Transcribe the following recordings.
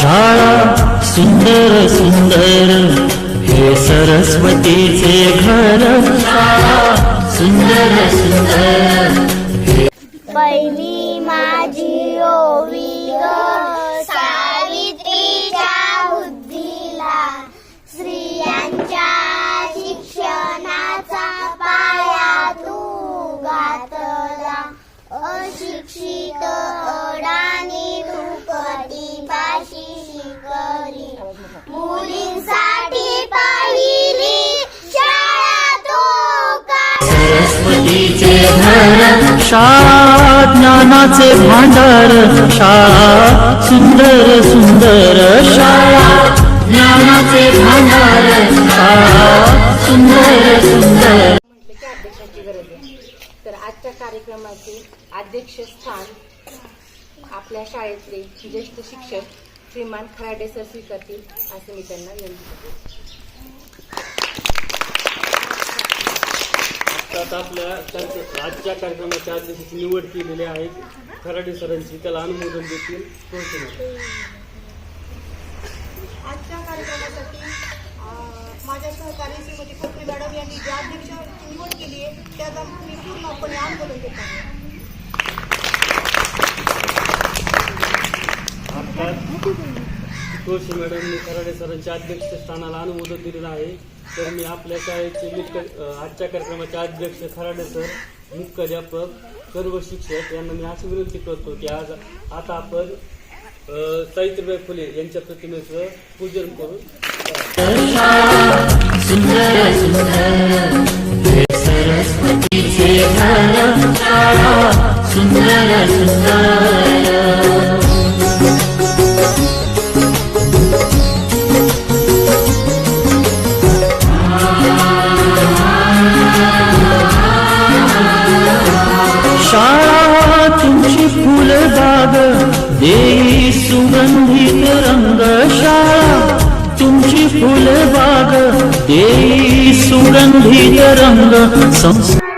शाळा सुंदर सुंदर हे सरस्वतीचे घर सुंदर सुंदर पहिली माझी मुलींसाठी पहिली शाळा तू का सरस्वतीचे घर शाळा ज्ञानाचे भांडार शाळा सुंदर सुंदर शाळा. ज्ञानाचे भांडार शाळा सुंदर सुंदर. म्हटलं की अध्यक्षाची गरज आहे तर आजच्या कार्यक्रमाचे अध्यक्षस्थान आपल्या शाळेतले ज्येष्ठ शिक्षक श्रीमान खराडे सर स्वीकारतील असे मी त्यांना विनंती करते. आता आपल्या आजच्या कार्यक्रमाच्या अध्यक्षाची निवड केलेली आहे. खराडे सरांची त्याला अनुमोदन देतील. प्रोत्साहन आजच्या कार्यक्रमासाठी माझ्या सहकारी श्रीमती कोकणी मॅडम यांनी ज्या अध्यक्षाची निवड केली आहे त्याचा मी पूर्णपणे आंदोलन देत आहे. तुळशी मॅडमनी खराडे सरांच्या अध्यक्षस्थानाला अनुमोदन दिलेलं आहे तर मी आपल्या शाळेचे मुख्य आजच्या कार्यक्रमाचे अध्यक्ष खराडे सर मुख्याध्यापक सर्व शिक्षक यांना मी अशी विनंती करतो की आज आता आपण सावित्रीबाई फुले यांच्या प्रतिमेचं पूजन करू सुंदर सुंदर राग देई सुगंधित रंगशाळा तुमची फुलबाग देई सुगंधित रंग संस्कार.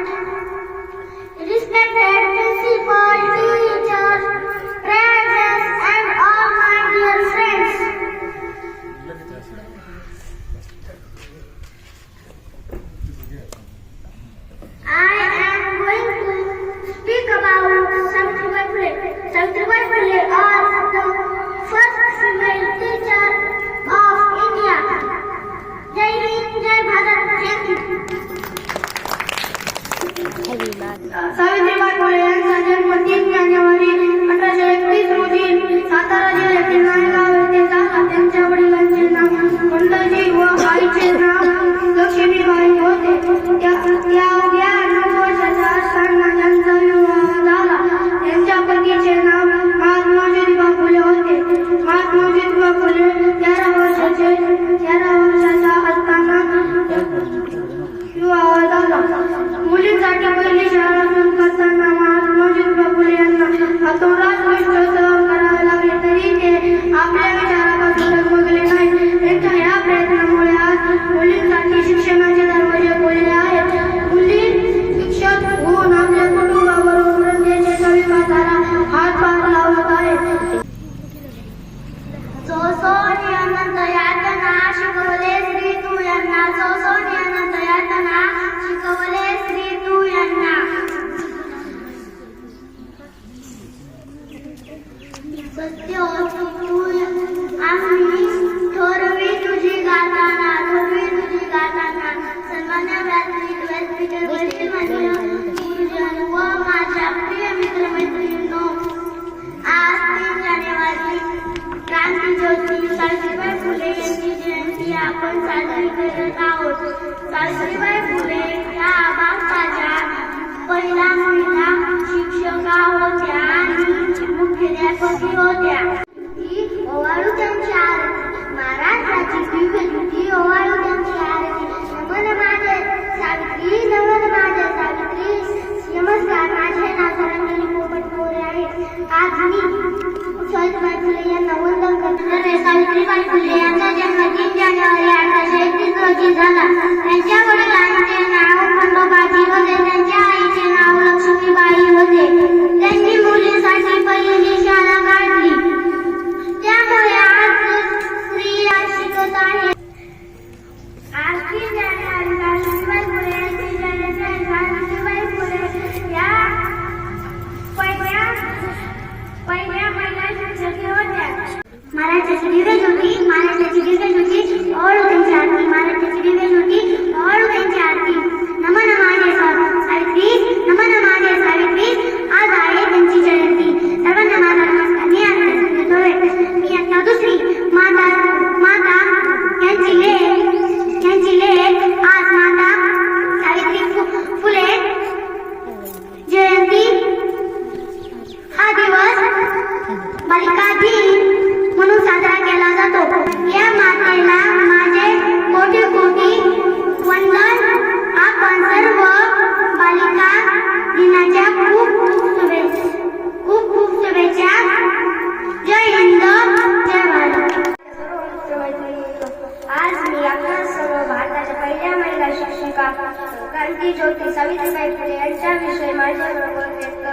आपण साजरी करत आहोत. सावित्रीबाई फुले या भारताच्या पहिल्या करते सावित्रीबाई यांचा जन्म तीन जानेवारी अठराशे एकतीस रोजी झाला त्यांच्या वडिलांचे नाव खंडोबाजी होते.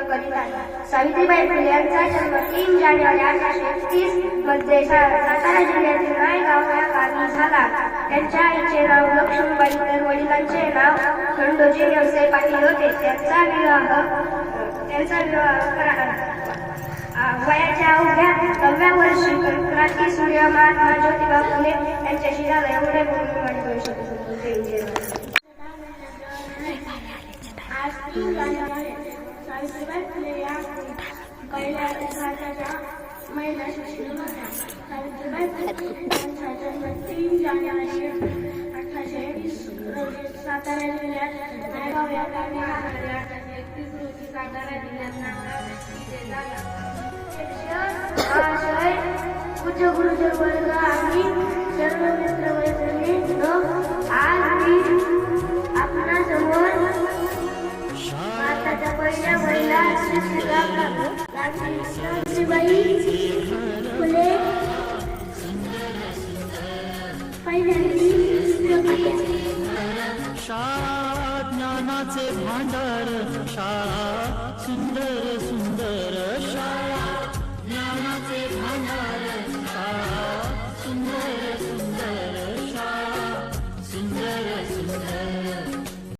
करीत आहे. सावित्रीबाई फुले यांचा जन्म तीन जानेवारी अठराशे एकतीसमध्ये सातारा जिल्ह्यातील नायगाव या गावी झाला. त्यांच्या आईचे नाव लक्ष्मीबाई तर वडिलांचे नाव खंडोजी व्यवसाय पाटील होते. त्यांचा विवाह त्यांचा विवाह करा वयाच्या अवघ्या नवव्या वर्षी क्रांती सूर्य महात्मा ज्योतिबा फुले यांच्याशी झाला. एवढे बोलून माझे दोन आज सावित्रीबाई फुले या पहिल्या भारताच्या महिला शिक्षिका होत्या सावित्रीबाई फुले यांचा जन्म तीन जानेवारी अठराशे रोजी सातारा जिल्ह्यात नायगाव या गावी एकतीस रोजी सातारा जिल्ह्यात नायगाव येथे गुरुजन वर्ग आणि सर्व मित्र सावित्रीबाई फुले. शाळा ज्ञानाचे भांडार शाळा सुंदर